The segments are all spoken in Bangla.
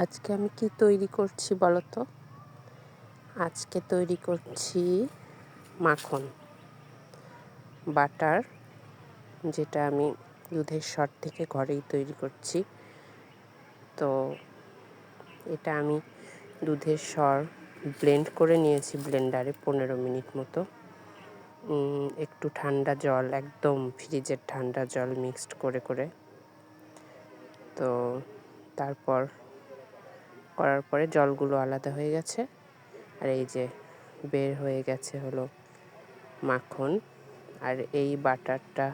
আজকে আমি কি তৈরি করছি বলো তো আজকে তৈরি করছি মাখন। বাটার, যেটা আমি দুধের সর থেকে ঘরেই তৈরি করছি। তো এটা আমি দুধের সর ব্লেন্ড করে নিয়েছি ব্লেন্ডারে পনেরো মিনিট মতো। একটু ঠান্ডা জল, একদম ফ্রিজের ঠান্ডা জল মিক্সড করে করে। তো তারপর করার পরে জলগুলো আলাদা হয়ে গেছে। আর এই যে বের হয়ে গেছে হলো মাখন। আর এই বাটারটা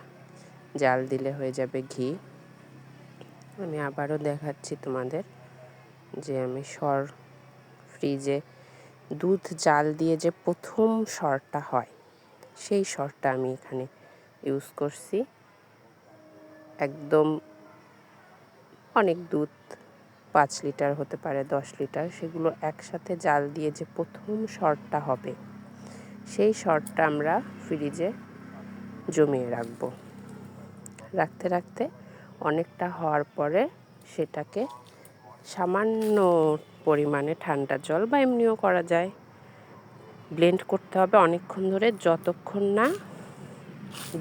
জাল দিলে হয়ে যাবে ঘি। আমি আবারও দেখাচ্ছি তোমাদের যে আমি সর ফ্রিজে দুধ জাল দিয়ে যে প্রথম সরটা হয়, সেই সরটা আমি এখানে ইউজ করছি। একদম অনেক দুধ পাঁচ লিটার হতে পারে, দশ লিটার, সেগুলো একসাথে জাল দিয়ে যে প্রথম শর্টটা হবে, সেই শর্টটা আমরা ফ্রিজে জমিয়ে রাখব। রাখতে রাখতে অনেকটা হওয়ার পরে সেটাকে সামান্য পরিমাণে ঠান্ডা জল বা এমনিও করা যায় ব্লেন্ড করতে হবে অনেকক্ষণ ধরে যতক্ষণ না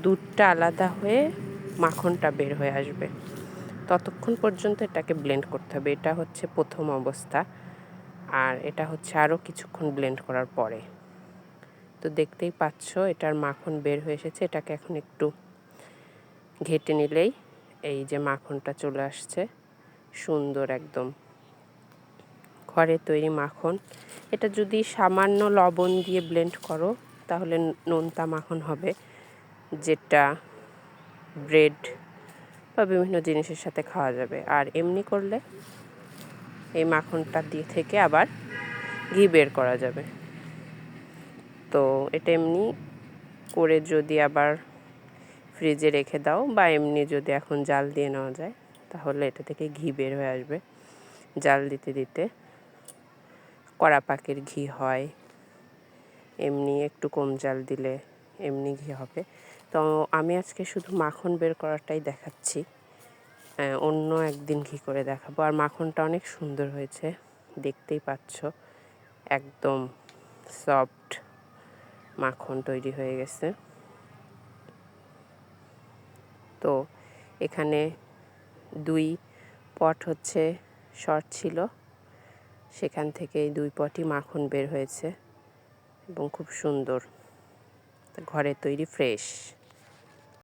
দুধটা আলাদা হয়ে মাখনটা বের হয়ে আসবে। ততক্ষণ পর্যন্ত এটাকে ব্লেন্ড করতে হবে। এটা হচ্ছে প্রথম অবস্থা। আর এটা হচ্ছে আরও কিছুক্ষণ ব্লেন্ড করার পরে। তো দেখতেই পাচ্ছ, এটার মাখন বের হয়ে এসেছে। এটাকে এখন একটু ঘেটে নিলেই এই যে মাখনটা চলে আসছে, সুন্দর একদম। ঘরে তৈরি মাখন। এটা যদি সামান্য লবণ দিয়ে ব্লেন্ড করো, তাহলে নোনতা মাখন হবে, যেটা ব্রেড বা বিভিন্ন জিনিসের সাথে খাওয়া যাবে। আর এমনি করলে এই মাখনটা দিয়ে থেকে আবার ঘি বের করা যাবে। তো এটা এমনি করে যদি আবার ফ্রিজে রেখে দাও বা এমনি যদি এখন জাল দিয়ে নেওয়া যায়, তাহলে এটা থেকে ঘি বের হয়ে আসবে। জাল দিতে দিতে কড়া পাকের ঘি হয়। এমনি একটু কম জাল দিলে এমনি ঘি হবে। তো আমি আজকে শুধু মাখন বের করাটাই দেখাচ্ছি। অন্য একদিন ঘি করে দেখাবো? আর মাখনটা অনেক সুন্দর হয়েছে, দেখতেই পাচ্ছ। একদম সফট মাখন তৈরি হয়ে গেছে। তো এখানে দুই পট হচ্ছে শর্ট ছিল, সেখান থেকে দুই পটই মাখন বের হয়েছে এবং খুব সুন্দর। ঘরে তৈরি ফ্রেশ